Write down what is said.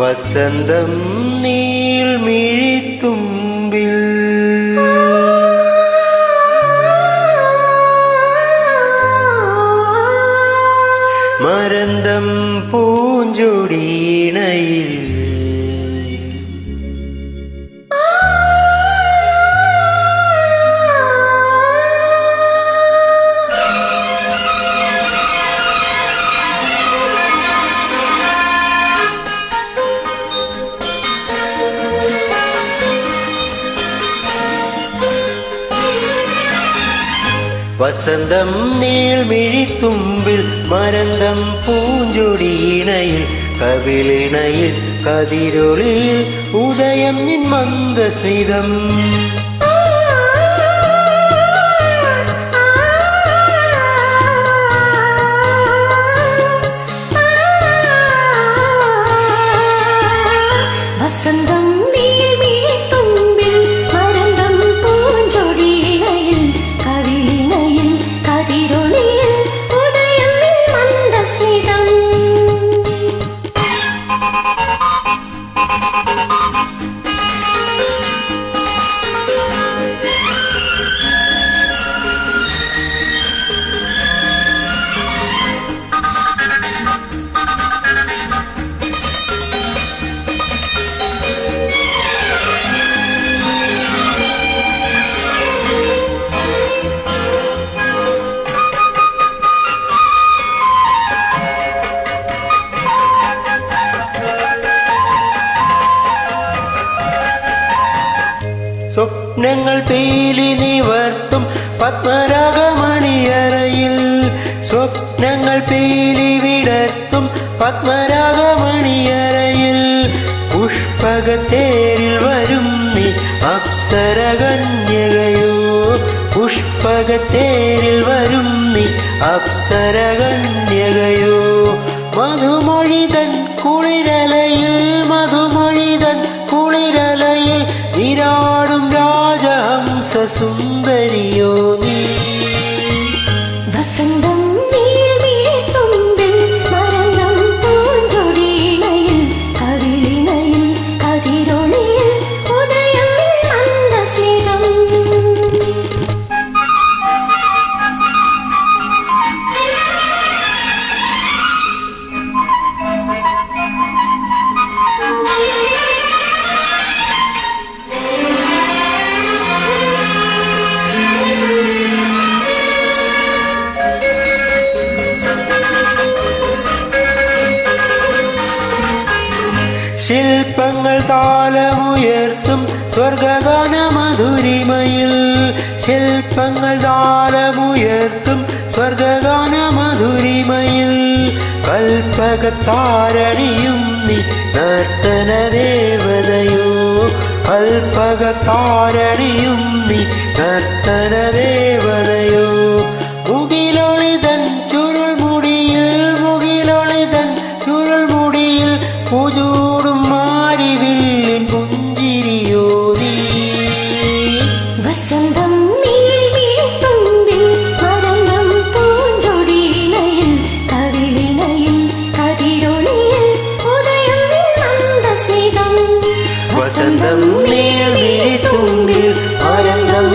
വസന്തം നീൾമിഴിത്തുമ്പിൽ മരന്തം പൂഞ്ചൊടിയിണയിൽ. വസന്തം നീൾമിഴിത്തുമ്പിൽ മരന്തം പൂഞ്ചൊടിയിണയിൽ കവിളിണയിൽ കതിരൊളിയിൽ ഉദയം നിൻ മന്ദസ്മിതം വസന്തം സ്വപ്നങ്ങൾ പീലി നിവർത്തും പത്മരാഗമണിയറയിൽ. സ്വപ്നങ്ങൾ പീലി വിടർത്തും പത്മരാഗമണിയറയിൽ. പുഷ്പകത്തേരിൽ വരും നീ അപ്സരകന്യകയോ. പുഷ്പകത്തേരിൽ വരും നീ അപ്സരകന്യകയോ. മധുമൊഴിതൻ കുളിരലയിൽ മധുമൊഴിതൻ കുളിരലയിൽ സുന്ദരിയോ ശില്പങ്ങൾ താലമുയർത്തും സ്വർഗഗാന മധുരിമയിൽ ശില്പങ്ങൾ താലമുയർത്തും സ്വർഗഗാന മധുരിമയിൽ കൽപ്പകത്താരണിയും നീ നർത്തന ദേവതയോ കൽപ്പകത്താരണിയും നീ നർത്തന ദേവതയോ വസന്തം നീൾമിഴിത്തുമ്പിൽ മരന്തം പൂഞ്ചൊടിയിണയിൽ കവിളിണയിൽ കതിരൊളിയിൽ ഉദയം നിൻ മന്ദസ്മിതം വസന്തം നീൾമിഴിത്തുമ്പിൽ ആനന്ദം